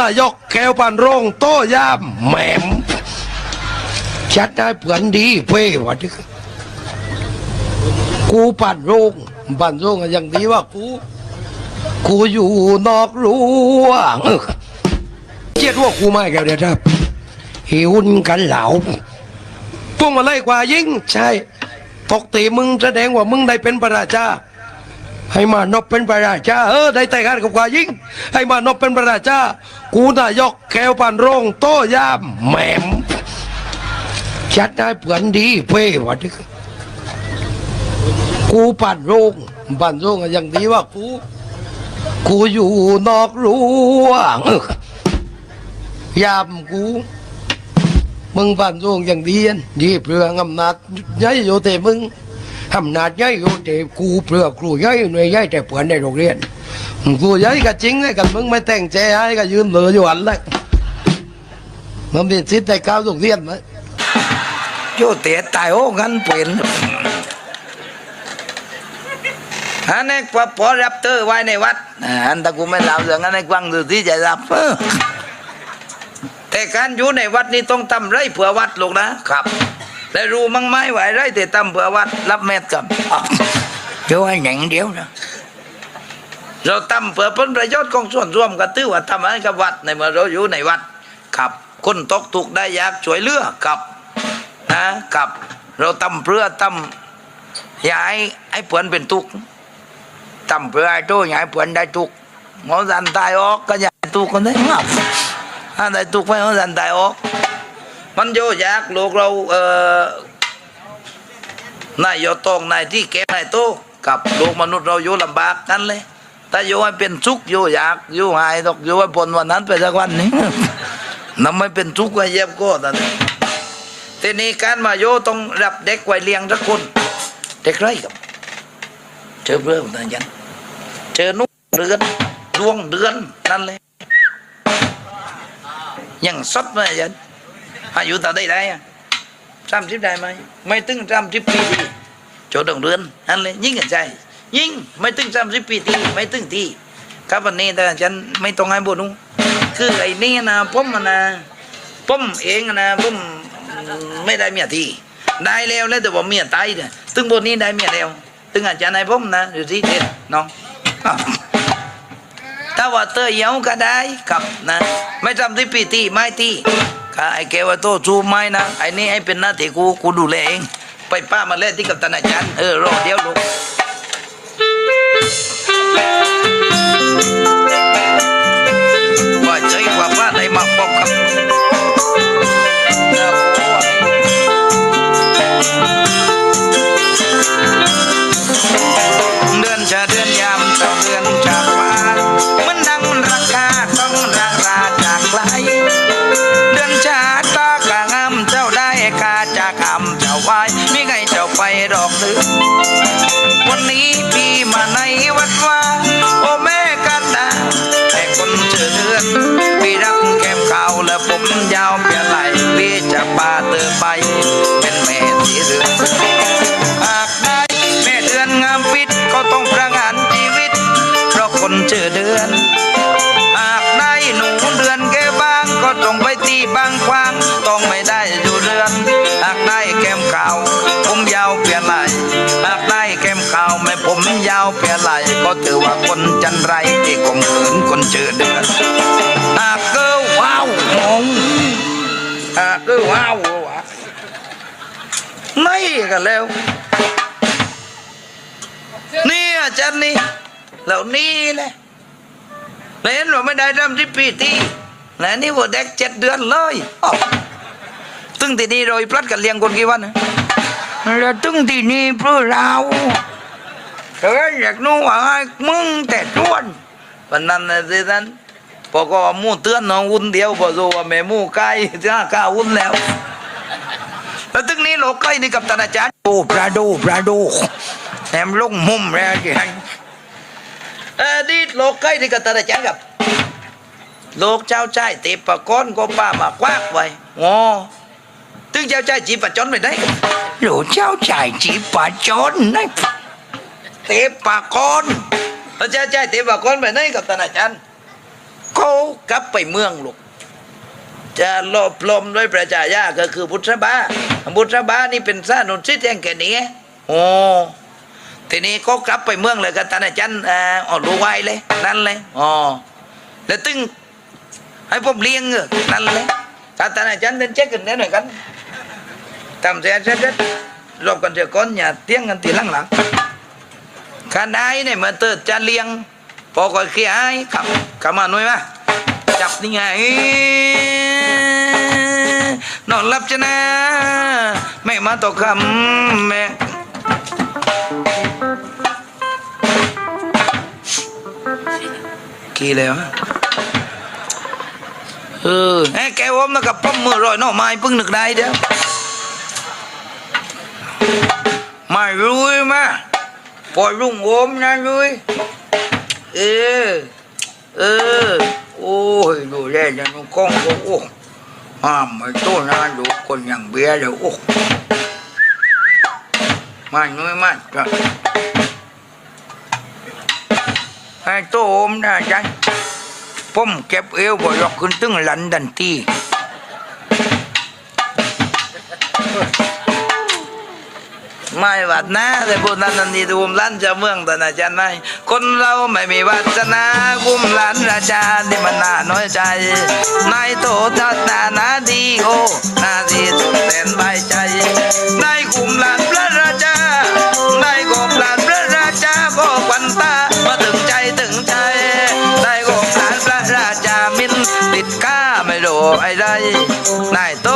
นายกแก้วปันโรงโต้ยามแหมมชัดได้เผื่อนดีเพ่วัดนี้กูปั่นโรงปั่นโรงอย่างดีว่ากู กูอยู่นอกรั้วเออเจ็ดว่ากูไม่แกวเดียวครับหิวกันเหลาพวกมาไล่กว่ายิ่งใช่ปกติมึงแสดงว่ามึงได้เป็นพระราชา ให้มานบเป็นพระราชาเออได้แต่งงานกับกวายิ่ง ให้มานบเป็นพระราชากูนายกแก้วปันโรงโต้ยามแหมมชัดได้เผื่อนดีเพ่วัดนี้กูปั่นโรงปั่นโรงอย่างดีว่ากู กูอยู่นอกรั้วยามกูมึงบ้านโรงอย่างดีนดีเปลืองอำนาจใหญ่โยเตมึง อำนาจใหญ่โยเตกูเปลือครูใหญ่หน่วยใหญ่แต่เปือนในโรงเรียนกูใหญ่ก็จริงเลยกันมึงไม่แต่งใจให้ก็ยืนเหลืออยู่อันละมันเป็นสิทธิ์ในก้าวโรงเรียนไหมโยเตะตายโอ้งันเปลี่ยนอันนี้พอพอรับเตอร์ไว้ในวัดอันตะกูไม่เล่าเรื่องอันนี้กวางดูที่จะรับแต่การอยู่ในวัดนี่ต้องทำไรเผื่อวัดลูกนะครับ ได้รู้มั้งไหมว่าไรแต่ทำเผื่อวัดรับเม็ดกับเดี๋ยวให้หนังเดียวนะเราทำเพื่อผลประโยชน์ของส่วนร่วมก็ถือว่าทำให้กับวัดในเมื่อเราอยู่ในวัดครับ คนตกทุกได้ยากช่วยเลือครับนะครับ เราทำเพื่อทำอย่าให้ให้เพื่อนเป็นทุกข์ทำเพื่อให้โตอย่าให้เพื่อนได้ทุกข์หมอสันตายออกก็อย่าให้ทุกข์คนนี้ครับถ้าได้ทุกข์ไปหมอสันตายออก มันโยอยากโลกเราเอ่อนายโยตองนายที่เก็บนายโตกับโลกมนุษย์เราอยู่ลำบากกันเลยถ้าโยให้เป็นทุกโยอยากโยหายตกโยให้พ้นวันนั้นไปสักวันนี้น้ำไม่เป็นทุกข์ก็เย็บก็ตอนนี้ทีนี้การมาโยต้องรับเด็กไว้เลี้ยงสักคนเด็กไรครับเจอเรื่องนั่นยันเจอนุ่งเดือนดวงเดือนนั่นเลยยังสดมายัน อายุต่าได้ได้อะสามสิบได้ไหมไม่ถึงสามสิบปีทีโจดงเดือนนั่นเลยยิ่งกันใจยิ่งไม่ถึงสามสิบปีทีไม่ถึงทีครับวันนี้แต่ฉันไม่ต้องให้บุญคือไอ้นี่นะผมมันนะผมเองนะผมไม่ได้เมียทีได้แล้วแล้วแต่ว่าเมียตายเนี่ยตึงบนนี้ได้เมียแล้วตึงอาจารย์นายผมนะอยู่ที่เด็ดน้องถ้าว่าเตยเหี่ยวก็ได้ครับนะไม่ทำที่ปีตีไม่ตี ก็ไอ้แกว่าโตชูไม่นะไอ้นี่ไอ้เป็นหน้าที่กูกูดูแลเองไปป้ามาเล่นที่กับตาอาจารย์เออรอเดี๋ยวลูก ผมยาวเปียไหลพี่จะพาเธอไป เป็นแม่ที่เดือนหากได้แม่เดือนงามฟิตก็ต้องประงานชีวิต เพราะคนเจอเดือนหากได้หนูเดือนแก่บางก็ต้องไปตีบางควางต้องไม่ได้อยู่เดือนหากได้แก้มขาวผมยาวเปลี่ยนไหลหากได้แก้มขาวแม่ผมยาวเปลี่ยนไหลก็ถือว่าคนจันไรที่ข่มขืนคนเจอเดือน หาก็ว้าววะไม่กันแล้ว นี่อาจารย์นี่เหล่านี้แหละแล้วเห็นว่าไม่ได้ทำที่ปีตีและนี่ว่าเด็กเจ็ดเดือนเลยตึงที่นี่เราพลัดกันเลี้ยงคนกี่วันนะแล้วตึงที่นี่เพื่อเราเอออยากนู้ว่ามึงแต่ชวนวันนั้นนะสิท่าน พอก็ว่าหมู่เตือนน้องวุ่นเดียวพอรู้ว่าแม่หมู่ใกล้จะกล้าวุ่นแล้วแล้วตึงนี้โลกใกล้นี่กับตาอาจารย์โอ้ปลาดูปลาดูแถมลงมุมแล้วกี่ให้เออนี่โลกใกล้นี่กับตาอาจารย์กับโลกเจ้าใจเตปะก้อนก็ป้ามากวากไว้งอตึงเจ้าใจจีปะจนไปได้โลกเจ้าใจจีปะจนนะเตปะก้อนแล้วเจ้าใจเตปะก้อนไปไหนกับตาอาจารย์ เขากลับไปเมืองลูกจะลบลมด้วยประชาญาก็คือบุตรบาบุตรบานี่เป็นซาหนุนชิดแห่งแก่นี้โอ้ทีนี้ก็กลับไปเมืองเลยกับตาอาจารย์เอ่ออ๋อรู้ไว้เลยนั่นเลยอ๋อแล้วตึงให้ผมเลี้ยงเออนั่นเลยถ้าตาอาจารย์เดินเช็คกันได้หน่อยกันทำเสียเสร็จรบกันเถอะก้อนอย่าเตี้ยงกันทีหลังหลังขันไอ้เนี่ยมาเติดจะเลี้ยง พอก่อนขี้ไอ้ขับขับมาหน่อยมาจับนี่ไงนอนหลับจะนะไม่มาตกคำแม่กี่เลยวะเออไอ้แกวอมนะกับป้อมมือรอยหน่อไม้เพิ่งนึกได้เด้อมารุยมาปล่อยรุ่งโอมนะรุย เออ เออ โอ้ยดูแลจะนุ่งกล้องก็โอ้ห้ามไม่ต้นนะดูคนอย่างเบียร์เดี๋ยวโอ้มาหน่อยมาจ้ะให้โตอมนะจ๊ะผมเก็บเอวบ่ยกขึ้นตึงหลันดันที ไม่วัดนะแต่พูดนั้นนันดีดูมล้านจะเมืองแต่นะจันไม่คนเราไม่มีวาสนากุ้มล้านราชาที่มันน่าน้อยใจนายโตทัดนานาดีโอนาดีสุดแสนใบใจนายกุ้มล้านพระราชานายกุมล้านพระราชาก็ควันตามาถึงใจถึงใจนายกุมล้านพระราชามินติดก้าไม่รู้อ้ไรนายโต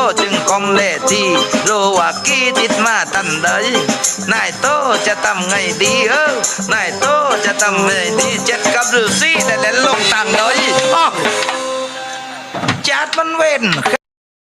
เลที่รู้ว่ากี้ติดมาตันใดนายโตจะทำไงดีเออนายโตจะทำไงดีเจ็ดกับฤาษีแต่เล่นลงตังเลยอ้อจัดมันเว้น